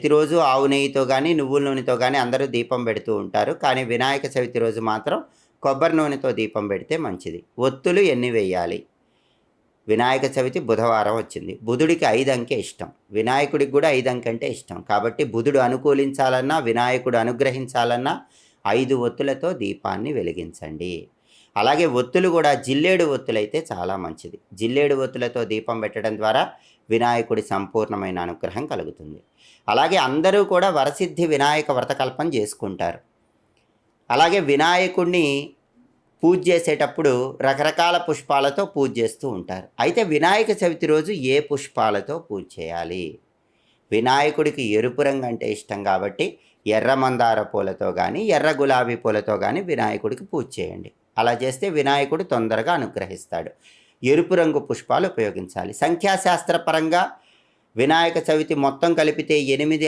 ప్రతిరోజు ఆవు నెయ్యితో కానీ నువ్వుల నూనెతో కానీ అందరూ దీపం పెడుతూ ఉంటారు. కానీ వినాయక చవితి రోజు మాత్రం కొబ్బరి నూనెతో దీపం పెడితే మంచిది. ఒత్తులు ఎన్ని వేయాలి? వినాయక చవితి బుధవారం వచ్చింది. బుధుడికి ఐదు అంకె ఇష్టం. వినాయకుడికి కూడా ఐదు అంకె అంటే ఇష్టం. కాబట్టి బుధుడు అనుకూలించాలన్నా వినాయకుడు అనుగ్రహించాలన్నా ఐదు ఒత్తులతో దీపాన్ని వెలిగించండి. అలాగే ఒత్తులు కూడా జిల్లేడు ఒత్తులైతే చాలా మంచిది. జిల్లేడు ఒత్తులతో దీపం పెట్టడం ద్వారా వినాయకుడి సంపూర్ణమైన అనుగ్రహం కలుగుతుంది. అలాగే అందరూ కూడా వరసిద్ధి వినాయక వ్రతకల్పం చేసుకుంటారు. అలాగే వినాయకుడిని పూజ చేసేటప్పుడు రకరకాల పుష్పాలతో పూజ చేస్తూ ఉంటారు. అయితే వినాయక చవితి రోజు ఏ పుష్పాలతో పూజ చేయాలి? వినాయకుడికి ఎరుపు రంగు అంటే ఇష్టం కాబట్టి ఎర్ర మందార పూలతో కానీ ఎర్ర గులాబీ పూలతో కానీ వినాయకుడికి పూజ చేయండి. అలా చేస్తే వినాయకుడు తొందరగా అనుగ్రహిస్తాడు. ఎరుపు రంగు పుష్పాలు ఉపయోగించాలి. సంఖ్యాశాస్త్రపరంగా వినాయక చవితి మొత్తం కలిపితే ఎనిమిది